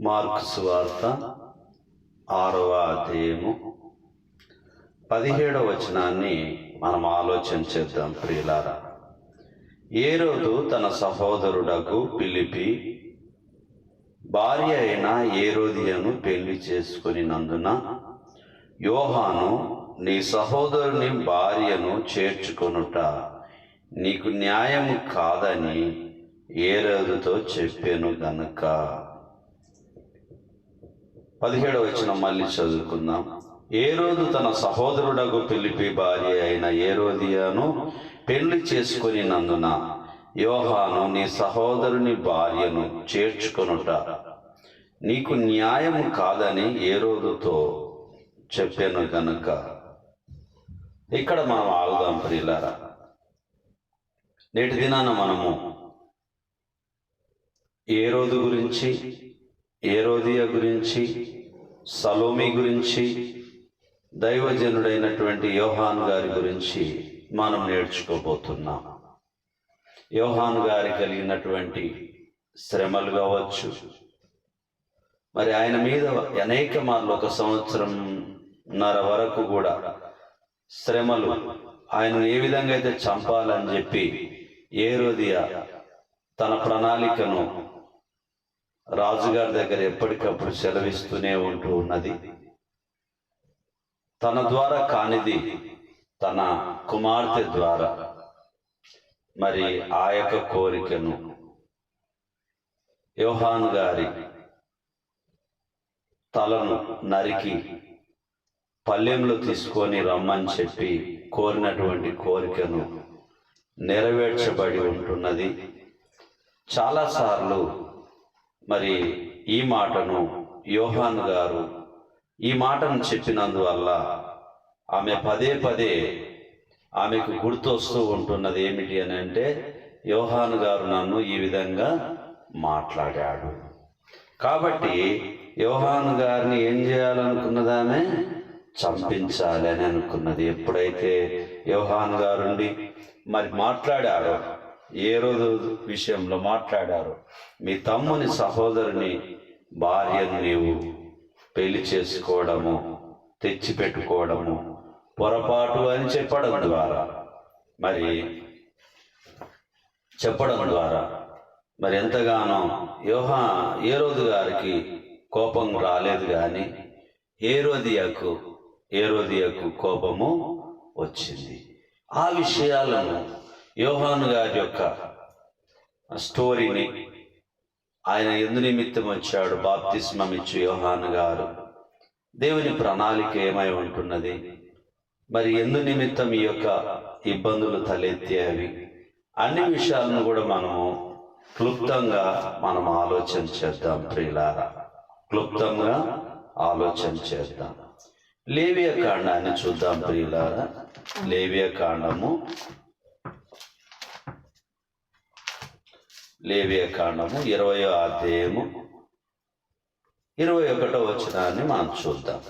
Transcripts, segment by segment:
Mark సువార్త ఆరవ అధ్యాయము. పదిహేడవ వచనాన్ని మనం ఆలోచన చేద్దాం ప్రియులారా. ఏ రోజు తన సహోదరుడకు పిలిపి భార్య అయిన ఏ రోజును పెళ్ళి చేసుకునినందున యోహాను నీ సహోదరుని భార్యను చేర్చుకొనుట నీకు న్యాయం కాదని ఏ రోజుతో చెప్పాను గనుక. పదిహేడవ వచ్చిన మళ్ళీ చదువుకుందాం. ఏ రోజు తన సహోదరుడకు పిలిపి భార్య అయిన ఏ రోజును పెళ్ళి చేసుకుని నందున యోహాను నీ సహోదరుని భార్యను చేర్చుకొనుట నీకు న్యాయం కాదని ఏ రోజుతో చెప్పాను కనుక ఇక్కడ మనం ఆగుదాం ప్రియులారా. నేటి దినాన మనము ఏ రోజు గురించి ఏ రోజుయ గురించి సలోమి గురించి దైవజనుడైనటువంటి యోహాన్ గారి గురించి మనం నేర్చుకోబోతున్నాం. యోహాన్ గారి కలిగినటువంటి శ్రమలు కావచ్చు. మరి ఆయన మీద అనేక మార్లు ఒక సంవత్సరంన్నర వరకు కూడా శ్రమలు ఆయనను ఏ విధంగా అయితే చంపాలని చెప్పి ఏరోదియా తన ప్రణాళికను రాజుగారి దగ్గర ఎప్పటికప్పుడు సెలవిస్తూనే ఉంటూ ఉన్నది. తన ద్వారా కానిది తన కుమార్తె ద్వారా. మరి ఆ యొక్క కోరికను యోహాన్ గారి తలను నరికి పల్లెంలో తీసుకొని రమ్మని చెప్పి కోరినటువంటి కోరికను నెరవేర్చబడి ఉంటున్నది. చాలాసార్లు మరి ఈ మాటను యోహాన్ గారు ఈ మాటను చెప్పినందువల్ల ఆమె పదే పదే ఆమెకు గుర్తొస్తూ ఉంటున్నది ఏమిటి అని అంటే యోహాన్ గారు నన్ను ఈ విధంగా మాట్లాడాడు. కాబట్టి యోహాన్ గారిని ఏం చేయాలనుకున్నదామె చంపించాలి అని అనుకున్నది. ఎప్పుడైతే యోహాన్ గారుండి మరి మాట్లాడాడో ఏ రోజు విషయంలో మాట్లాడారు? మీ తమ్ముని సహోదరుని భార్యను నీవు పెళ్ళి చేసుకోవడము తెచ్చిపెట్టుకోవడము పొరపాటు అని చెప్పడం ద్వారా. మరి చెప్పడం ద్వారా. మరి ఎంతగానో యోహా ఏ రోజు గారికి కోపం రాలేదు కానీ ఏ రోజుయకు ఏ రోజుయకు కోపము వచ్చింది. ఆ విషయాలను యోహాను గారి యొక్క స్టోరీని ఆయన ఎందు నిమిత్తం వచ్చాడు. బాప్తిస్మం ఇచ్చు యోహాను గారు. దేవుని ప్రణాళిక ఏమై ఉంటున్నది? మరి ఎందు నిమిత్తం ఈ యొక్క ఇబ్బందులు తలెత్తేవి అన్ని విషయాలను కూడా మనము క్లుప్తంగా మనం ఆలోచన చేద్దాం ప్రియులారా. క్లుప్తంగా ఆలోచన చేద్దాం. లేవియ కాండాన్ని చూద్దాం ప్రియులారా. లేవియ కాండము లేవియ కాండము ఇరవయో అధ్యాయము ఇరవై ఒకటో వచనాన్ని మనం చూద్దాం.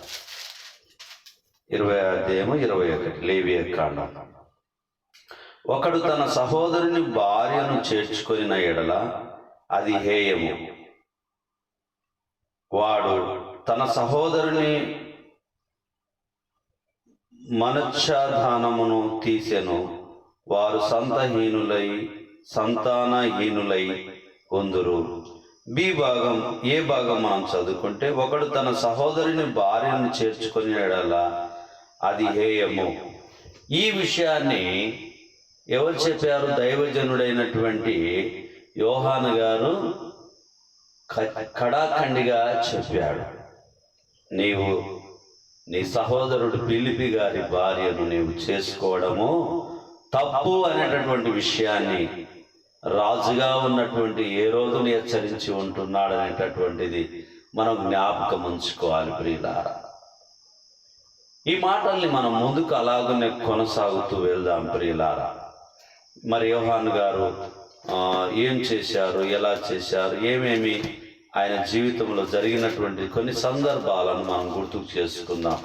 ఇరవై అధ్యాయము ఇరవై ఒకటి లేవియ కాండం. ఒకడు తన సహోదరుని భార్యను చేర్చుకొనిన ఎడల అది హేయము. వాడు తన సహోదరుని మనచ్చాధానమును తీసెను. వారు సంతహీనులై సంతానహీనులై పొందురు. బి భాగం ఏ భాగం మనం చదువుకుంటే ఒకడు తన సహోదరుని భార్యను చేర్చుకునేడలా అది హేయము ఈ విషయాన్ని ఎవరు చెప్పారు? దైవజనుడైనటువంటి యోహాను గారు కడాఖండిగా చెప్పాడు. నీవు నీ సహోదరుడు పిలిపి గారి భార్యను నీవు చేసుకోవడము తప్పు అనేటటువంటి విషయాన్ని రాజుగా ఉన్నటువంటి ఏ రోజుని హెచ్చరించి ఉంటున్నాడు అనేటటువంటిది మనం జ్ఞాపకం ఉంచుకోవాలి ప్రియులారా. ఈ మాటల్ని మనం ముందుకు అలాగనే కొనసాగుతూ వెళ్దాం ప్రియులారా. మరి యోహాన్ గారు ఏం చేశారు ఎలా చేశారు ఏమేమి ఆయన జీవితంలో జరిగినటువంటి కొన్ని సందర్భాలను మనం గుర్తుకు చేసుకుందాం.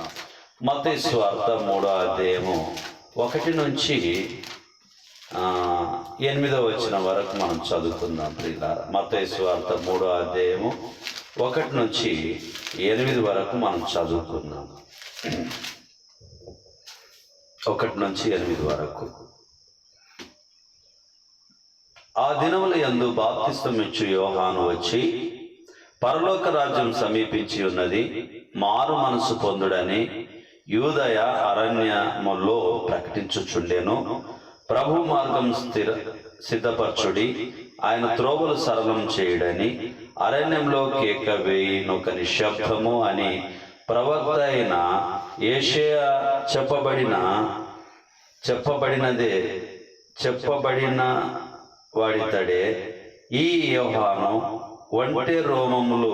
మతేశ్వార్త మూడో అధ్యాయము ఒకటి నుంచి ఎనిమిదో వచ్చిన వరకు మనం చదువుకుందాం ప్రియులారా. మత మూడో అధ్యాయము ఒకటి నుంచి ఎనిమిది వరకు మనం చదువుకుందాం. ఒకటి నుంచి ఎనిమిది వరకు. ఆ దినముల యందు బాప్తిస్తం యోహాను వచ్చి పరలోక రాజ్యం సమీపించి ఉన్నది మారు మనసు పొందుడని యూదయ అరణ్యములో ప్రకటించుచుండెను. ప్రభు మార్గం స్థిర సిద్ధపరచుడి ఆయన త్రోవలు సరళం చేయడని అరణ్యంలో కేక వేయినొక శబ్దము అని ప్రవక్త అయిన ఏషియా చెప్పబడిన చెప్పబడినదే చెప్పబడిన వాడితడే ఈ యోహాను ఒంటి రోమములు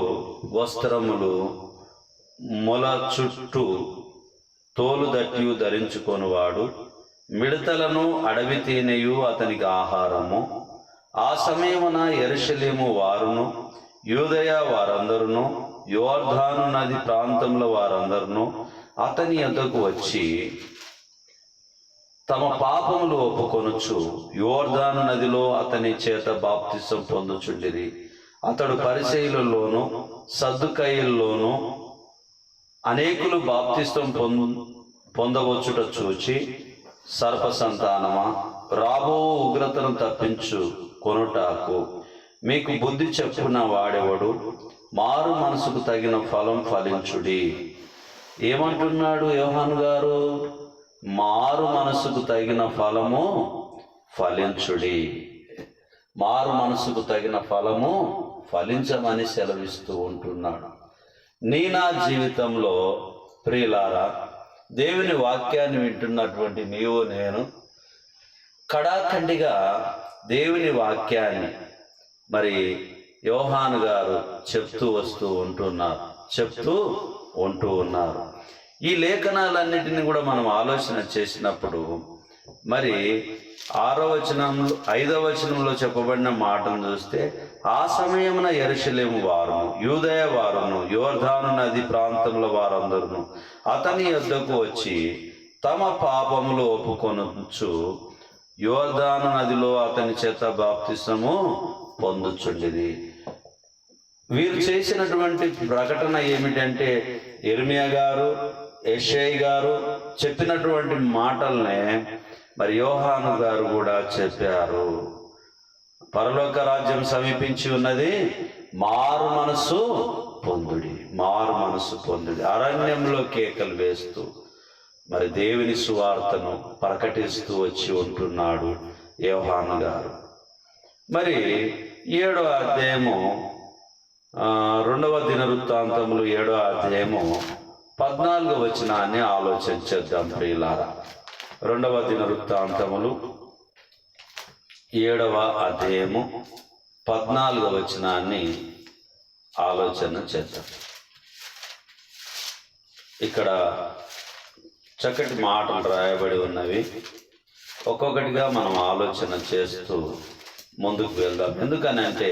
వస్త్రములు మొల చుట్టూ తోలు దట్టియు ధరించుకొనువాడు. మిడతలను అడవి తేనెయు అతనికి ఆహారము. ఆ సమయమున ఎరుషలేము వారును యూదయ వారందరును యువర్ధాను నది ప్రాంతంలో వారందరును అతని యొద్దకు వచ్చి తమ పాపములు ఒప్పుకొనుచు యువర్ధాను నదిలో అతని చేత బాప్తిసం పొందుచుండిరి. అతడు పరిచయులలోను సద్దుకయ్యల్లోను అనేకులు బాప్తిస్తం పొందు పొందవచ్చుట చూచి సర్ప సంతానమా రాబో ఉగ్రతను తప్పించు కొనుటాకు. మీకు బుద్ధి చెప్పున వాడెవడు? మారు మనసుకు తగిన ఫలం ఫలించుడి. ఏమంటున్నాడు యోహాను గారు? మారు మనసుకు తగిన ఫలము ఫలించుడి. మారు మనసుకు తగిన ఫలము ఫలించమని సెలవిస్తూ ఉంటున్నాడు. నీ నా జీవితంలో ప్రియులారా దేవుని వాక్యాన్ని వింటున్నటువంటి నీవు నేను కడాఖండిగా దేవుని వాక్యాన్ని మరి యోహాను గారు చెప్తూ వస్తూ ఉంటున్నారు చెప్తూ ఉంటూ ఉన్నారు. ఈ లేఖనాలన్నిటిని కూడా మనం ఆలోచన చేసినప్పుడు మరి ఆరో వచనంలో ఐదవ వచనంలో చెప్పబడిన మాటను చూస్తే ఆ సమయమున ఎరుషలేము వారును యూదయ వారును యోర్ధాను నది ప్రాంతంలో వారందరును అతని యొద్దకు వచ్చి తమ పాపములు ఒప్పుకొనొచ్చు యోర్ధాను నదిలో అతని చేత బాప్తిసము పొందుచుండిది వీరు చేసినటువంటి ప్రకటన ఏమిటంటే ఇర్మియా గారు యషయ్ గారు చెప్పినటువంటి మాటల్నే మరి యోహాను గారు కూడా చెప్పారు. పరలోక రాజ్యం సమీపించి ఉన్నది. మారు మనసు పొందుడి. మారు మనసు పొందుడి. అరణ్యంలో కేకలు వేస్తూ మరి దేవుని సువార్తను ప్రకటిస్తూ వచ్చి ఉంటున్నాడు యోహాను గారు. మరి ఏడో అధ్యాయము రెండవ రెండవ దినవృత్తాంతములు ఏడో అధ్యాయము పద్నాలుగో వచనాన్ని ఆలోచించేద్దాం ప్రియులారా. రెండవ దిన వృత్తాంతములు ఏడవ అధ్యాయము పద్నాలుగవ వచనాన్ని ఆలోచన చేద్దాం. ఇక్కడ చక్కటి మాటలు రాయబడి ఉన్నవి. ఒక్కొక్కటిగా మనం ఆలోచన చేస్తూ ముందుకు వెళ్దాం. ఎందుకనంటే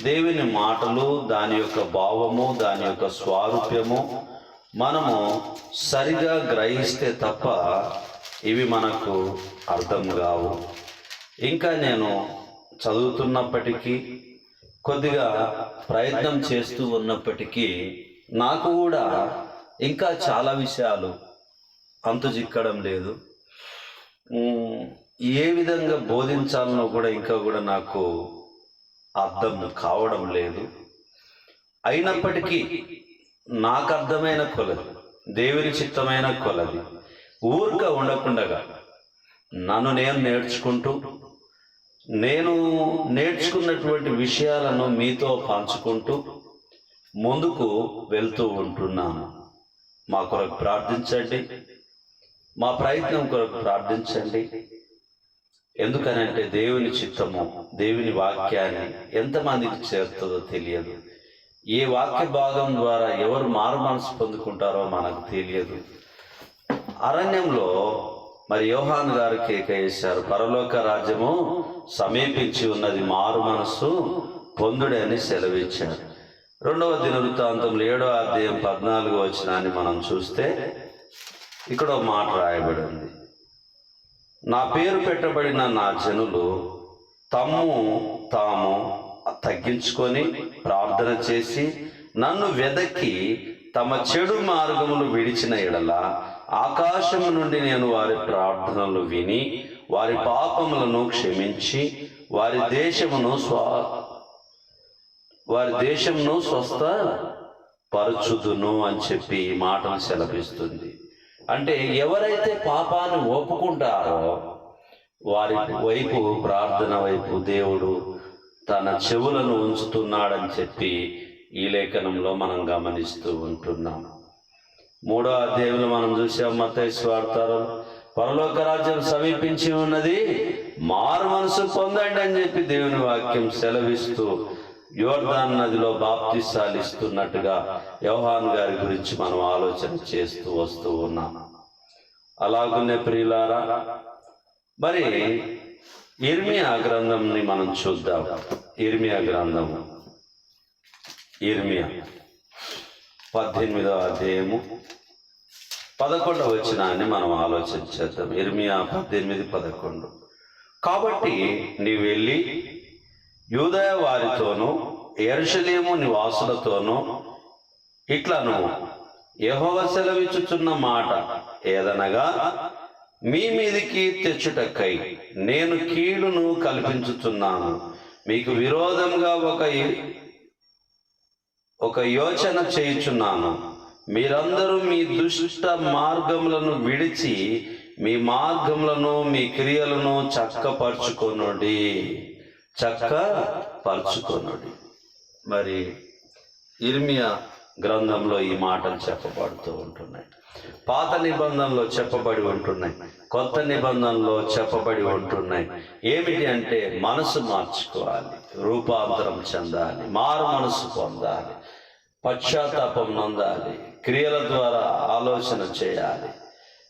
దేవుని మాటలు దాని యొక్క భావము దాని యొక్క స్వారూప్యము మనము సరిగా గ్రహిస్తే తప్ప ఇవి మనకు అర్థం కావు. ఇంకా నేను చదువుతున్నప్పటికీ కొద్దిగా ప్రయత్నం చేస్తూ ఉన్నప్పటికీ నాకు కూడా ఇంకా చాలా విషయాలు అంతుజిక్కడం లేదు. ఏ విధంగా బోధించాలనో కూడా ఇంకా కూడా నాకు అర్థం కావడం లేదు. అయినప్పటికీ నాకు అర్థమైన కొలది దేవుని చిత్తమైన కొలది. ఊరిక ఉండకుండగా నన్ను నేను నేర్చుకుంటూ నేను నేర్చుకున్నటువంటి విషయాలను మీతో పంచుకుంటూ ముందుకు వెళ్తూ ఉంటున్నాను. మా కొరకు ప్రార్థించండి. మా ప్రయత్నం కొరకు ప్రార్థించండి. ఎందుకనంటే దేవుని చిత్తము దేవుని వాక్యాన్ని ఎంతమందికి చేరుతుందో తెలియదు. ఏ వాక్య భాగం ద్వారా ఎవరు మారు మనసు పొందుకుంటారో మనకు తెలియదు. అరణ్యంలో మరి యోహాన్ గారు కేకయేశారు పరలోక రాజ్యము సమీపించి ఉన్నది మారు మనస్సు పొందుడని సెలవిచ్చారు. రెండవ దినవృత్తాంతంలో ఏడో అధ్యాయం పద్నాలుగు వచ్చినాన్ని మనం చూస్తే ఇక్కడ ఒక మాట రాయబడి ఉంది నా పేరు పెట్టబడిన నా జనులు తమ్ము తాము తగ్గించుకొని ప్రార్థన చేసి నన్ను వెదకి తమ చెడు మార్గములు విడిచిన ఎడల ఆకాశము నుండి నేను వారి ప్రార్థనలు విని వారి పాపములను క్షమించి వారి దేశమును స్వా వారి దేశంను స్వస్థ పరచుదును అని చెప్పి ఈ మాటలు సెలవిస్తుంది. అంటే ఎవరైతే పాపాన్ని ఒప్పుకుంటారో వారి వైపు ప్రార్థన వైపు దేవుడు తన చెవులను ఉంచుతున్నాడని చెప్పి ఈ లేఖనంలో మనం గమనిస్తూ ఉంటున్నాం. మూడో అధ్యాయంలో మనం చూసాం మత స్వార్థాలు పరలోక రాజ్యం సమీపించి ఉన్నది మారు మనసు పొందండి అని చెప్పి దేవుని వాక్యం సెలవిస్తూ యోర్దాన్ నదిలో బాప్తిసాలు ఇస్తున్నట్టుగా యోహాన్ గారి గురించి మనం ఆలోచన చేస్తూ వస్తూ ఉన్నాం. అలాగునే ప్రియులారా మరి ఇర్మియా గ్రంథంని మనం చూద్దాం. ఇర్మియా గ్రంథము. ఇర్మియా పద్దెనిమిదవ అధ్యాయము పదకొండవ వచనాన్ని మనం ఆలోచన చేద్దాం. ఇర్మియా పద్దెనిమిది పదకొండు. కాబట్టి నీవు వెళ్ళి యూదయ వారితోనూ ఎరుషలేము నివాసులతోనూ ఇట్లను యహోవ సెలవిచ్చుచున్న మాట ఏదనగా మీ మీదికి తెచ్చుటకై నేను కీడును కల్పించుచున్నాను. మీకు విరోధంగా ఒక ఒక యోచన చేయుచున్నాను. మీరందరూ మీ దుష్ట మార్గములను విడిచి మీ మార్గములను మీ క్రియలను చక్కపరుచుకొనుడి. చక్క పరుచుకొనుడి మరి ఇర్మియా గ్రంథంలో ఈ మాటలు చెప్పబడుతూ ఉంటున్నాయి. పాత నిబంధనలో చెప్పబడి ఉంటున్నాయి. కొత్త నిబంధనలో చెప్పబడి ఉంటున్నాయి. ఏమిటి అంటే మనసు మార్చుకోవాలి రూపాంతరం చెందాలి మారు మనసు పొందాలి. పశ్చాత్తాపం నొందాలి. క్రియల ద్వారా ఆలోచన చేయాలి.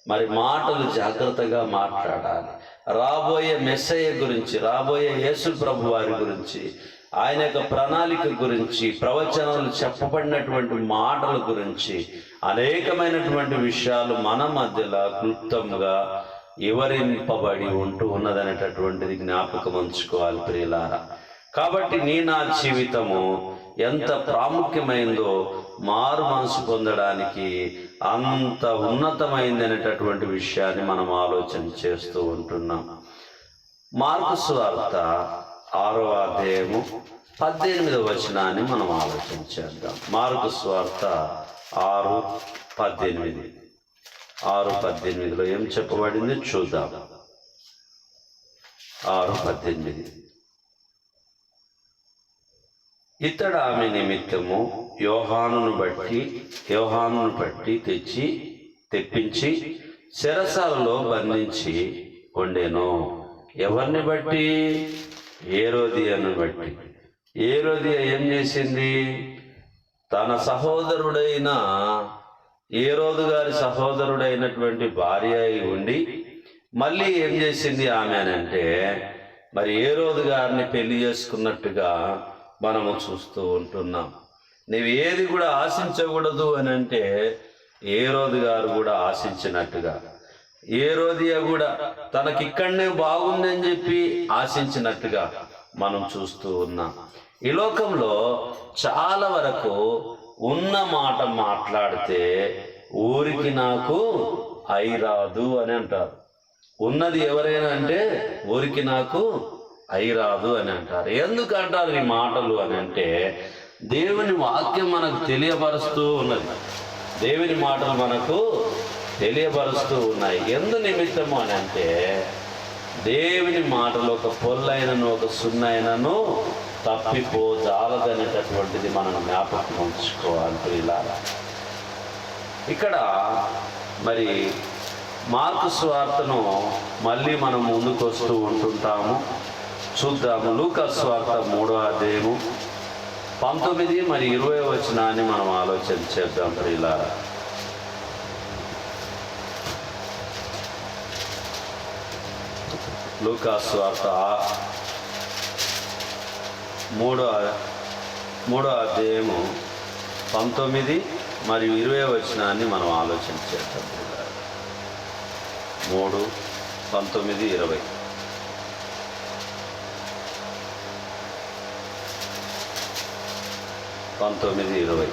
మరి మాటలు జాగ్రత్తగా మాట్లాడాలి. రాబోయే మెస్సయ్య గురించి రాబోయే యేసు ప్రభు వారి గురించి ఆయన యొక్క ప్రణాళిక గురించి ప్రవచనాలు చెప్పబడినటువంటి మాటల గురించి అనేకమైనటువంటి విషయాలు మన మధ్యలో క్లుప్తంగా వివరింపబడి ఉంటూ ఉన్నదనేటటువంటిది జ్ఞాపకం ఉంచుకోవాలి ప్రియులారా. కాబట్టి నీ నా జీవితము ఎంత ప్రాముఖ్యమైందో మారు మనసు పొందడానికి అంత ఉన్నతమైంది అనేటటువంటి విషయాన్ని మనం ఆలోచన చేస్తూ ఉంటున్నాం. మార్కు స్వార్త ఆరో అధ్యాయము పద్దెనిమిదవ వచనాన్ని మనం ఆలోచన చేద్దాం. మార్కు స్వార్త ఆరు పద్దెనిమిది. ఆరు పద్దెనిమిదిలో ఏం చెప్పబడింది చూద్దాం. ఆరు పద్దెనిమిది. ఇతడు ఆమె నిమిత్తము యోహానును బట్టి యోహానును బట్టి తెచ్చి తెప్పించి శిరసాలలో బంధించి ఉండేను. ఎవరిని బట్టి? ఏరోదియను బట్టి. ఏరోదియ ఏం చేసింది? తన సహోదరుడైన ఏరోదు గారి సహోదరుడైనటువంటి భార్య అయి ఉండి మళ్ళీ ఏం చేసింది ఆమె అని అంటే మరి ఏ రోజు గారిని పెళ్ళి చేసుకున్నట్టుగా మనము చూస్తూ ఉంటున్నాం. నీవు ఏది కూడా ఆశించకూడదు అని అంటే ఏ రోజు గారు కూడా ఆశించినట్టుగా ఏ రోజుగా కూడా తనకిక్కడనే బాగుందని చెప్పి ఆశించినట్టుగా మనం చూస్తూ ఉన్నాం. ఈ లోకంలో చాలా వరకు ఉన్న మాట మాట్లాడితే ఊరికి నాకు అయిరాదు అని అంటారు. ఉన్నది ఎవరైనా అంటే ఊరికి నాకు ఐరాదు అని అంటారు. ఎందుకు అంటారు ఈ మాటలు అని అంటే దేవుని వాక్యం మనకు తెలియపరుస్తూ ఉన్నది. దేవుని మాటలు మనకు తెలియపరుస్తూ ఉన్నాయి. ఎందు నిమిత్తము అని అంటే దేవుని మాటలు ఒక పొల్లైనను ఒక సున్నైనను తప్పిపో జాలదనేటటువంటిది మనం జ్ఞాపకం ఉంచుకోవాలి ప్రియులారా. ఇక్కడ మరి మార్కు స్వార్థను మళ్ళీ మనం ముందుకు వస్తూ ఉంటుంటాము. చూద్దాము లూకా వార్త మూడో అధ్యాయము పంతొమ్మిది మరి ఇరవై వచనాన్ని మనం ఆలోచన చేద్దాం ప్రియులారా. లూకాస్ వార్త మూడో మూడో అధ్యాయము పంతొమ్మిది మరియు ఇరవై వచనాన్ని మనం ఆలోచన చేద్దాం మూడు పంతొమ్మిది ఇరవై. పంతొమ్మిది ఇరవై.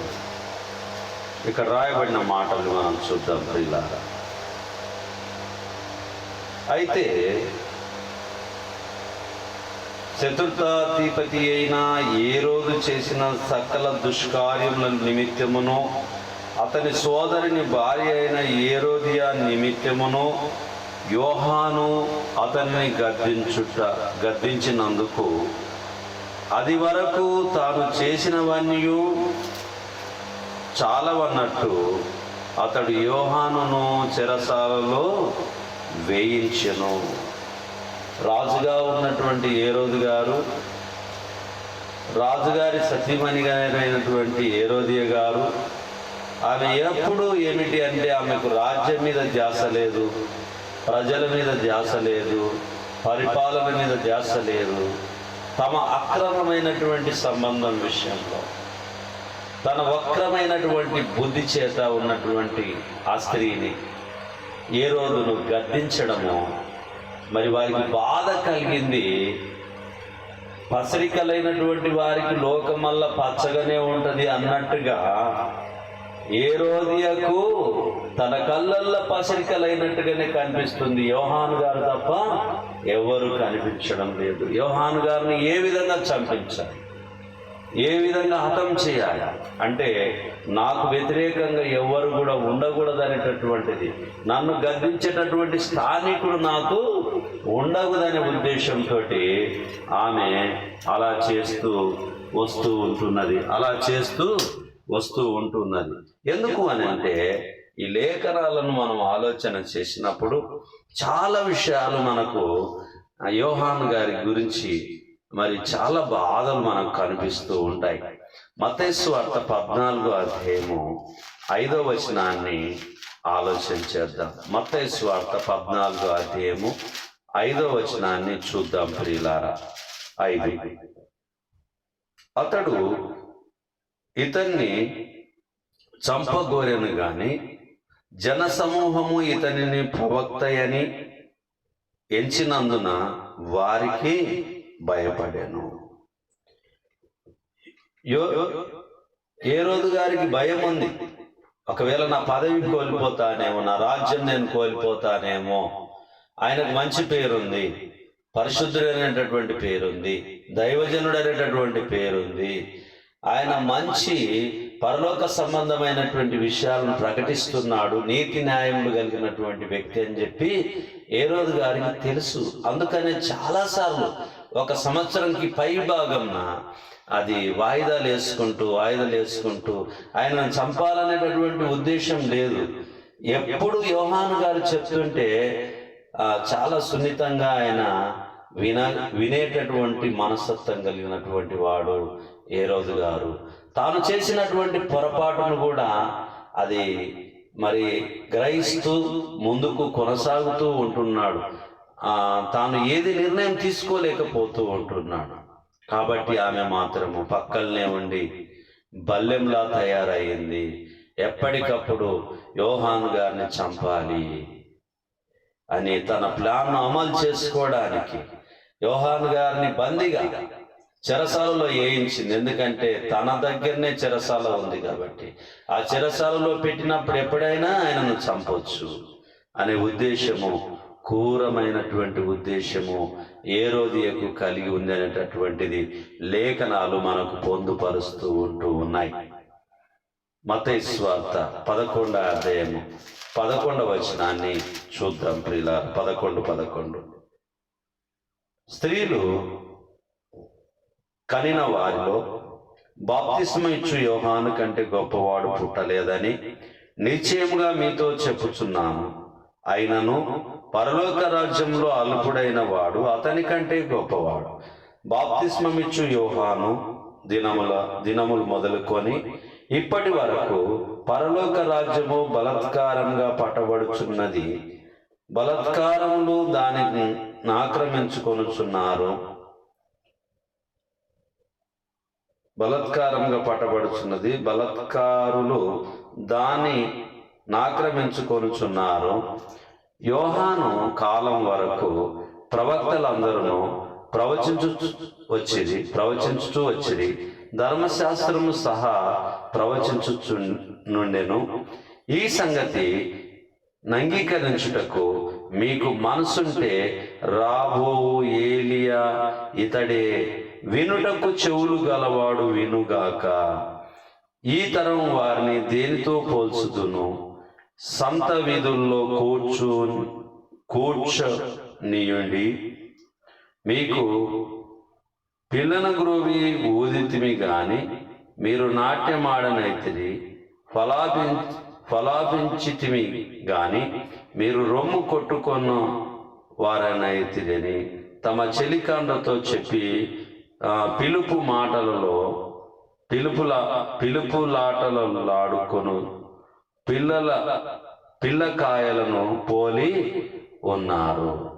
ఇక్కడ రాయబడిన మాటలు మనం చూద్దాం ప్రియులారా. అయితే చతుర్థాధిపతి అయిన ఏ రోజు చేసిన సకల దుష్కార్యముల నిమిత్తమును అతని సోదరుని భార్య అయిన ఏ రోజు నిమిత్తమును యోహాను అతన్ని గద్దించుట గద్దించినందుకు అది వరకు తాను చేసినవన్నీ చాలవన్నట్టు అతడు యోహానును చెరసాలలో వేయించెను. రాజుగా ఉన్నటువంటి ఏ రోజు గారు రాజుగారి సతీమణిగారైనటువంటి ఏరోదియ గారు ఆమె ఎప్పుడు ఏమిటి అంటే ఆమెకు రాజ్యం మీద ధ్యాస లేదు ప్రజల మీద ధ్యాస లేదు పరిపాలన మీద ధ్యాస లేదు. తమ అక్రమమైనటువంటి సంబంధం విషయంలో తన వక్రమైనటువంటి బుద్ధి చేత ఉన్నటువంటి ఆ స్త్రీని ఏ రోజును గద్దించడము మరి వారికి బాధ కలిగింది. పసరికలైనటువంటి వారికి లోకమల్ల పచ్చగానే ఉంటుంది అన్నట్టుగా ఏ రోజుకు తన కళ్ళల్లో పసరికలైనట్టుగానే కనిపిస్తుంది యోహాను గారు తప్ప ఎవరు కనిపించడం లేదు. యోహాను గారిని ఏ విధంగా చంపించాలి? ఏ విధంగా హతం చేయాలి? అంటే నాకు వ్యతిరేకంగా ఎవరు కూడా ఉండకూడదనేటటువంటిది నన్ను గద్దించేటటువంటి స్థానికుడు నాకు ఉండకూడదనే ఉద్దేశంతో ఆమె అలా చేస్తూ వస్తూ ఉంటున్నది. అలా చేస్తూ వస్తూ ఉంటున్నది. ఎందుకు అని అంటే ఈ లేఖనాలను మనం ఆలోచన చేసినప్పుడు చాలా విషయాలు మనకు యోహాన్ గారి గురించి మరి చాలా బాధలు మనకు కనిపిస్తూ ఉంటాయి. మతేసు వార్త పద్నాలుగో అధ్యాయము ఐదో వచనాన్ని ఆలోచన చేద్దాం. మతేసు వార్త పద్నాలుగో అధ్యాయము ఐదో వచనాన్ని చూద్దాం ప్రియులారా. ఐదు. అతడు ఇతన్ని చంపగోరెను గాని జనసమూహము ఇతనిని ప్రవక్తయని ఎంచినందున వారికి భయపడాను. యో ఏ రోజు గారికి భయం ఉంది ఒకవేళ నా పదవి కోల్పోతానేమో నా రాజ్యం నేను కోల్పోతానేమో ఆయనకు మంచి పేరుంది పరిశుద్ధుడు అనేటటువంటి పేరుంది దైవజనుడు అనేటటువంటి పేరుంది ఆయన మంచి పరలోక సంబంధమైనటువంటి విషయాలను ప్రకటిస్తున్నాడు నీతి న్యాయములు కలిగినటువంటి వ్యక్తి అని చెప్పి ఏ రోజు గారికి తెలుసు. అందుకనే చాలాసార్లు ఒక సంవత్సరంకి పై భాగంన అది వాయిదాలు వేసుకుంటూ వాయిదాలు వేసుకుంటూ ఆయనను చంపాలనేటటువంటి ఉద్దేశం లేదు. ఎప్పుడు యోహాను గారు చెప్తుంటే చాలా సున్నితంగా ఆయన విన వినేటటువంటి మనస్తత్వం కలిగినటువంటి వాడు ఏ రోజు గారు. తాను చేసినటువంటి పొరపాటును కూడా అది మరి గ్రహిస్తూ ముందుకు కొనసాగుతూ ఉంటున్నాడు. తాను ఏది నిర్ణయం తీసుకోలేకపోతూ ఉంటున్నాడు. కాబట్టి ఆమె మాత్రము పక్కల్నే ఉండి బల్లెంలా తయారయ్యింది ఎప్పటికప్పుడు యోహాన్ గారిని చంపాలి అని తన ప్లాన్ను అమలు చేసుకోవడానికి యోహాన్ గారిని బందీగా చెరసాలలో వేయించింది. ఎందుకంటే తన దగ్గరనే చెరసాల ఉంది కాబట్టి. ఆ చెరసాలలో పెట్టినప్పుడు ఎప్పుడైనా ఆయనను చంపొచ్చు అనే ఉద్దేశము క్రూరమైనటువంటి ఉద్దేశము ఏ రోజుకు కలిగి ఉంది అనేటటువంటిది లేఖనాలు మనకు పొందుపరుస్తూ ఉంటూ ఉన్నాయి. మతైస్వార్త పదకొండ అధ్యాయము పదకొండవ వచనాన్ని చూద్దాం ప్రియుల పదకొండు పదకొండు. స్త్రీలు కనిన వారిలో బాప్తిస్మ ఇచ్చు యోహాను కంటే గొప్పవాడు పుట్టలేదని నిశ్చయముగా మీతో చెప్పుచున్నాను. అయినను పరలోక రాజ్యంలో అల్పుడైన వాడు అతని కంటే గొప్పవాడు. బాప్తిస్మమిచ్చు యోహాను దినముల దినములు మొదలుకొని ఇప్పటి వరకు పరలోక రాజ్యము బలత్కారంగా పట్టబడుచున్నది. బలత్కారములు దానిని ఆక్రమించుకొనుచున్నారు. బలత్కారంగా పట్టబడుచున్నది బలత్కారులు దాన్ని నాక్రమించుకొనుచున్నారు. యోహాను కాలం వరకు ప్రవక్తలందరూ ప్రవచించు వచ్చిది ప్రవచించుతూ వచ్చిది ధర్మశాస్త్రము సహా ప్రవచించుచు నుండెను ఈ సంగతి నంగీకరించుటకు మీకు మనసుంటే రాబో ఏలియా ఇతడే వినుటకు చెవులు గలవాడు వినుగాక. ఈ తరం వారిని దేనితో పోల్చుదును? సంత వీధుల్లో కూర్చు కూర్చనీయుండి మీకు పిల్లన గ్రోవి ఊదితిమి గాని మీరు నాట్యమాడనైతిరి ఫలాపి ఫలాపించితిమి గాని మీరు రొమ్ము కొట్టుకున్న వారనైతిరని తమ చెలికాండతో చెప్పి పిలుపు మాటలలో పిలుపుల పిలుపులాటలాడుకొను పిల్లల పిల్లకాయలను పోలి ఉన్నారు.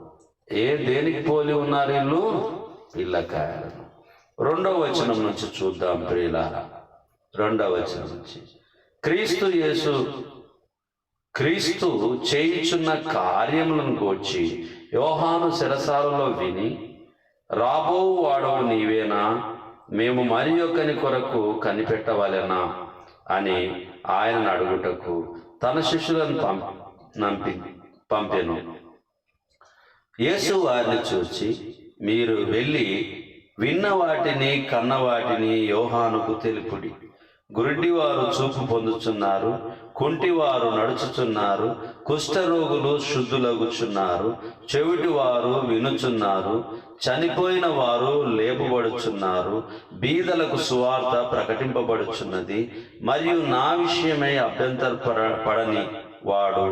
ఏ దేనికి పోలి ఉన్నారు వీళ్ళు? పిల్లకాయలను. రెండవ వచనం నుంచి చూద్దాం ప్రియుల రెండవ వచనం నుంచి. క్రీస్తు యేసు క్రీస్తు చేయించున్న కార్యములను గూర్చి యోహాను శిరసాలలో విని రాబో వాడవు నీవేనా? మేము మరి యొక్కని కొరకు కనిపెట్టవాలేనా? అని ఆయనను అడుగుటకు తన శిష్యులను పంపి నంపి పంపెను. యేసు వారిని చూచి మీరు వెళ్ళి విన్న వాటిని కన్న వాటిని యోహానుకు తెలుపుడి. గురుడివారు చూపు పొందుచున్నారు. కుంటివారు నడుచుచున్నారు కుష్ఠరోగులు శుద్ధులగుచున్నారు చెవిటివారు వినుచున్నారు చనిపోయిన వారు లేపబడుచున్నారు బీదలకు సువార్త ప్రకటింపబడుచున్నది మరియు నా విషయమై అభ్యంతర పడని వాడు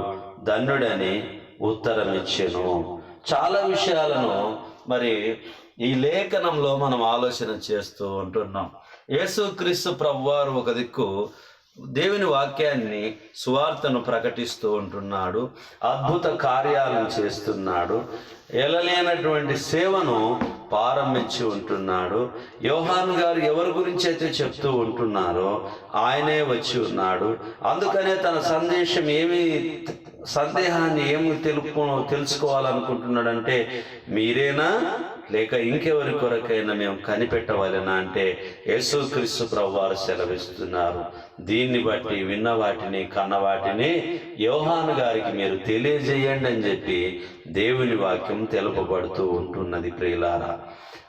ధన్యుడని ఉత్తరమిచ్చెను. చాలా విషయాలను మరి ఈ లేఖనంలో మనం ఆలోచన చేస్తూ ఉంటున్నాం. యేసుక్రీస్తు ప్రభువారు ఒక దిక్కు దేవుని వాక్యాన్ని సువార్తను ప్రకటిస్తూ ఉంటున్నాడు అద్భుత కార్యాలను చేస్తున్నాడు ఎలలేనటువంటి సేవను ప్రారంభించి ఉంటున్నాడు యోహాన్ గారు ఎవరి గురించి అయితే చెప్తూ ఉంటున్నారో ఆయనే వచ్చి ఉన్నాడు. అందుకనే తన సందేశం ఏమి సందేహాన్ని ఏమి తెలుపు తెలుసుకోవాలనుకుంటున్నాడంటే మీరేనా లేక ఇంకెవరి కొరకైనా మేము కనిపెట్టవలెనా అంటే యేసుక్రీస్తు ప్రభు వారు సెలవిస్తున్నారు. దీన్ని బట్టి విన్న వాటిని కన్న వాటిని యోహాను గారికి మీరు తెలియజేయండి అని చెప్పి దేవుని వాక్యం తెలుపబడుతూ ఉంటున్నది ప్రియులారా.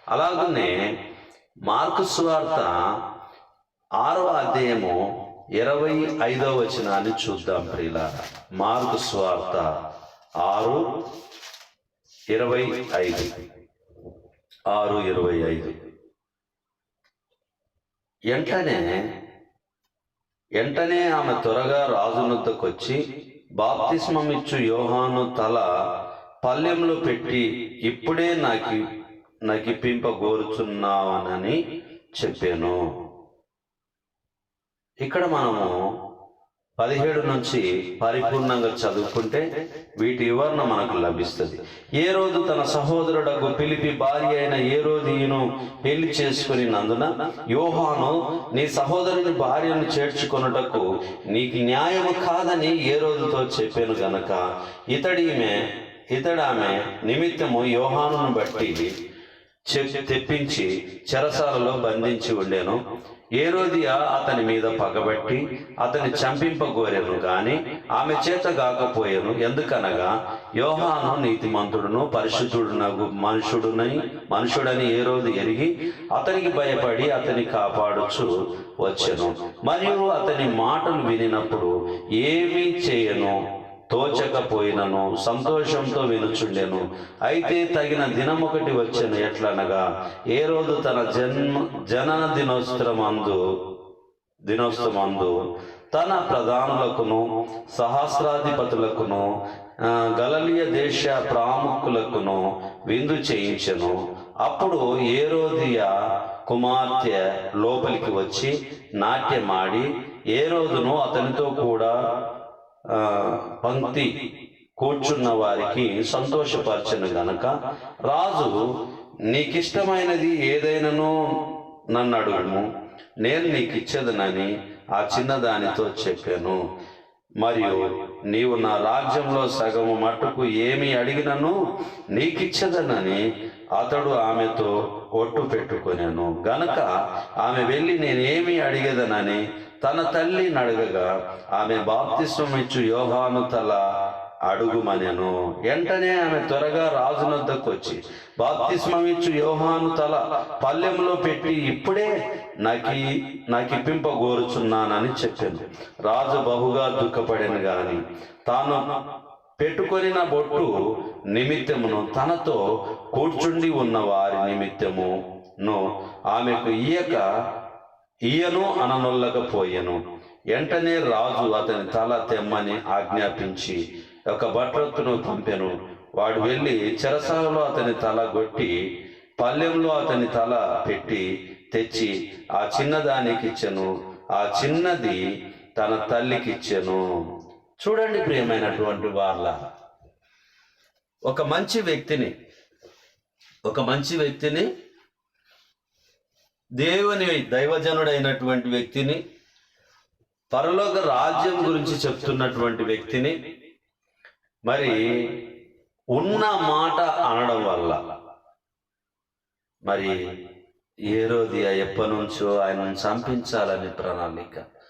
అలాగనే మార్కు స్వార్త ఆరవ అధ్యాయము ఇరవై ఐదవ వచనాన్ని చూద్దాం ప్రియులారా. మార్కు స్వార్త ఆరు ఇరవై ఐదు. ఆరు ఇరవై ఐదు. వెంటనే వెంటనే ఆమె త్వరగా రాజునొద్దకొచ్చి బాప్తిస్మమిచ్చు యోహాను తల పల్లెంలో పెట్టి ఇప్పుడే నాకు నగిపింపగోరుచున్నావనని చెప్పాను. ఇక్కడ మనము పదిహేడు నుంచి పరిపూర్ణంగా చదువుకుంటే వీటి వివరణ మనకు లభిస్తుంది. ఏ రోజు తన సహోదరుడకు పిలిపి భార్య అయిన ఏ రోజు ఈయను పెళ్ళి చేసుకుని నందున యోహాను నీ సహోదరుని భార్యను చేర్చుకొనుటకు నీకు న్యాయము కాదని ఏ రోజుతో చెప్పాను గనక ఇతడిమే ఇతడామె నిమిత్తము యోహానును బట్టి చె- తెప్పించి చెరసాలలో బంధించి ఉండేను. ఏరోదియా అతని మీద పగబట్టి అతని చంపింపగోరెను గాని ఆమె చేత కాకపోయాను. ఎందుకనగా యోహాను నీతిమంతుడును పరిశుద్ధుడునగు మనుషుడునని మనుషుడని ఏ రోజు ఎరిగి అతనికి భయపడి అతని కాపాడుచు వచ్చెను. మరియు అతని మాటలు వినినప్పుడు ఏమీ చేయను. తోచకపోయినను సంతోషంతో వినుచుండెను అయితే తగిన దినం ఒకటి వచ్చెను ఎట్లనగా ఏ రోజు తన జన్మ జనన దినోత్సవమందు దినోత్సవమందు తన ప్రధానులకును సహస్రాధిపతులకును గలలియ దేశ ప్రాముఖులకును విందు చేయించెను. అప్పుడు ఏ కుమార్తె లోపలికి వచ్చి నాట్యమాడి ఏ రోజును అతనితో కూడా పంక్తి కూర్చున్న వారికి సంతోషపరచను గనక రాజు నీకిష్టమైనది ఏదైనానో నన్ను అడుగుము. నేను నీకు ఇచ్చేదనని ఆ చిన్నదానితో చెప్పాను. మరియు నీవు నా రాజ్యంలో సగము మట్టుకు ఏమి అడిగినను నీకిచ్చదనని అతడు ఆమెతో ఒట్టు పెట్టుకొనేను. గనక ఆమె వెళ్ళి నేనేమి అడిగేదనని తన తల్లిని అడగగా ఆమె బాప్తిస్మం ఇచ్చు యోహాను తల అడుగుమనెను. వెంటనే ఆమె త్వరగా రాజునొద్దకు వచ్చి బాప్తిస్మం ఇచ్చు యోహాను తల పల్లెంలో పెట్టి ఇప్పుడే నాకి నాకిప్పింపగోరుచున్నానని చెప్పాను. రాజు బహుగా దుఃఖపడను గాని తాను పెట్టుకొనిన బొట్టు నిమిత్తమును తనతో కూర్చుండి ఉన్న వారి నిమిత్తమును ఆమెకు ఇయ్యక ఈయను అననొల్లకపోయెను. వెంటనే రాజు అతని తల తెమ్మని ఆజ్ఞాపించి ఒక భట్రత్తును పంపెను వాడు వెళ్ళి చెరసాలలో అతని తల కొట్టి పల్లెంలో అతని తల పెట్టి తెచ్చి ఆ చిన్నదానికి ఇచ్చెను ఆ చిన్నది తన తల్లికి ఇచ్చెను చూడండి ప్రియమైనటువంటి వాళ్ళ ఒక మంచి వ్యక్తిని ఒక మంచి వ్యక్తిని దేవుని దైవజనుడైనటువంటి వ్యక్తిని పరలోక రాజ్యం గురించి చెప్తున్నటువంటి వ్యక్తిని మరి ఉన్న మాట అనడం వల్ల మరి ఏ రోజు ఎప్పటి నుంచో ఆయనను చంపించాలని ప్రణాళిక.